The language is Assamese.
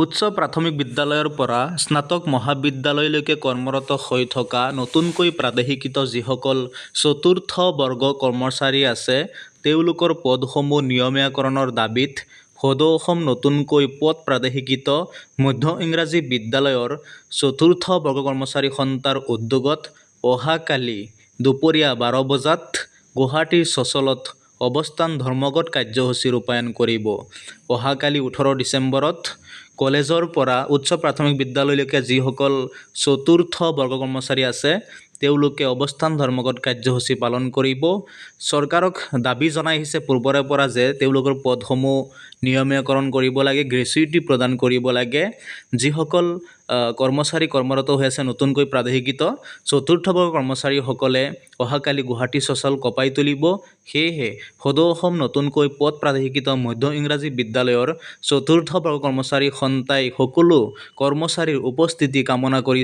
উচ্চ প্ৰাথমিক বিদ্যালয়ৰ পৰা স্নাতক মহাবিদ্যালয়লৈকে কৰ্মৰত হৈ থকা নতুনকৈ প্ৰাদেশিকৃত যিসকল চতুৰ্থ বৰ্গৰ কৰ্মচাৰী আছে তেওঁলোকৰ পদসমূহ নিয়মীয়াকৰণৰ দাবীত সদৌ অসম নতুনকৈ পদ প্ৰাদেশিকৃত মধ্য ইংৰাজী বিদ্যালয়ৰ চতুৰ্থ বৰ্গৰ কৰ্মচাৰী সন্থাৰ উদ্যোগত অহাকালি দুপৰীয়া বাৰ বজাত গুৱাহাটীৰ চচলত অৱস্থান ধৰ্মঘট কাৰ্যসূচী ৰূপায়ণ কৰিব। অহাকালি ওঠৰ ডিচেম্বৰত কলেজৰ পৰা উচ্চ প্ৰাথমিক বিদ্যালয়লৈকে যিসকল চতুৰ্থ বৰ্গৰ কৰ্মচাৰী আছে তেওঁলোকে অৱস্থান ধৰ্মঘট কাৰ্যসূচী পালন কৰিব। চৰকাৰক দাবি জনাই আহিছে পূৰ্বৰে পৰা যে তেওঁলোকৰ পদসমূহ নিয়মীয়াকৰণ কৰিব লাগে, গ্ৰেচুইটি প্ৰদান কৰিব লাগে। যিসকল কৰ্মচাৰী কৰ্মৰত হৈ আছে, নতুনকৈ প্ৰাদেশিকৃত, চতুৰ্থ বৰ্গৰ কৰ্মচাৰীসকলে অহাকালি গুৱাহাটী চচল কঁপাই তুলিব। সেয়েহে, সদৌ অসম নতুনকৈ পদ প্ৰাদেশিকৃত মধ্য ইংৰাজী বিদ্যালয়ৰ চতুৰ্থ বৰ্গৰ কৰ্মচাৰী সন্থাই সকলো কৰ্মচাৰীৰ উপস্থিতি কামনা কৰি